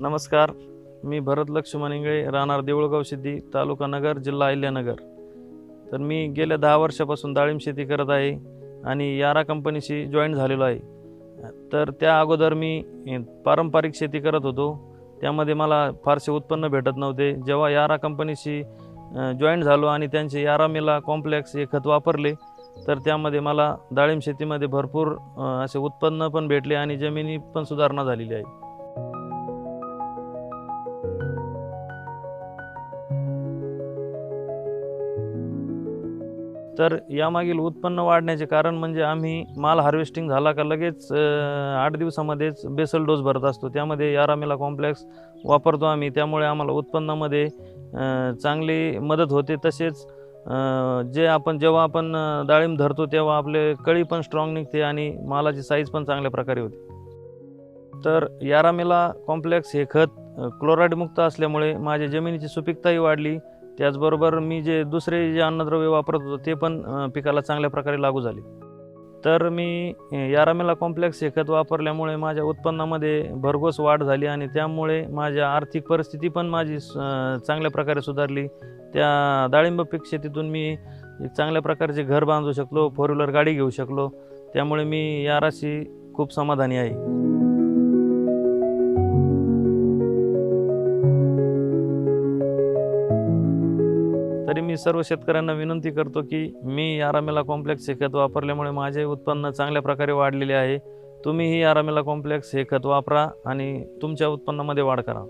नमस्कार. मी भरत लक्ष्मण इंगळे राहणार देऊळगाव सिद्धी तालुका नगर जिल्हा अहिल्यानगर. तर मी गेल्या दहा वर्षापासून डाळिंब शेती करत आहे आणि यारा कंपनीशी जॉईन झालेलो आहे. तर त्या अगोदर मी पारंपरिक शेती करत होतो. त्यामध्ये मला फारसे उत्पन्न भेटत नव्हते. जेव्हा यारा कंपनीशी जॉईन झालो आणि त्यांचे यारा मिला कॉम्प्लेक्स हे खत वापरले तर त्यामध्ये मला डाळिंब शेतीमध्ये भरपूर असे उत्पन्न पण भेटले आणि जमिनी पण सुधारणा झालेली आहे. तर यामागील उत्पन्न वाढण्याचे कारण म्हणजे आम्ही माल हार्वेस्टिंग झाला का लगेच आठ दिवसामध्येच बेसल डोस भरत असतो. त्यामध्ये यारामेला कॉम्प्लेक्स वापरतो आम्ही. त्यामुळे आम्हाला उत्पन्नामध्ये चांगली मदत होते. तसेच जे आपण जेव्हा आपण डाळिंब धरतो तेव्हा आपले कळी पण स्ट्रॉंग निघते आणि मालाची साईज पण चांगल्या प्रकारे होते. तर यारामेला कॉम्प्लेक्स हे खत क्लोराईडमुक्त असल्यामुळे माझ्या जमिनीची सुपीकताही वाढली. त्याचबरोबर मी जे दुसरे जे अन्नद्रव्य वापरत होतो ते पण पिकाला चांगल्या प्रकारे लागू झाले. तर मी यारामेला कॉम्प्लेक्स हे खत वापरल्यामुळे माझ्या उत्पन्नामध्ये भरघोस वाढ झाली आणि त्यामुळे माझ्या आर्थिक परिस्थिती पण माझी चांगल्या प्रकारे सुधारली. त्या डाळिंब पीक शेतीतून मी एक चांगल्या प्रकारचे घर बांधू शकलो फोर व्हीलर गाडी घेऊ शकलो त्यामुळे मी याराशी खूप समाधानी आहे. तरी मी सर्व शेतकऱ्यांना विनंती करतो की मी आरामेला कॉम्प्लेक्स हे खत वापरल्यामुळे माझे उत्पन्न चांगल्या प्रकारे वाढलेले आहे. तुम्हीही आरामेला कॉम्प्लेक्स हे खत वापरा आणि तुमच्या उत्पन्नामध्ये वाढ करा.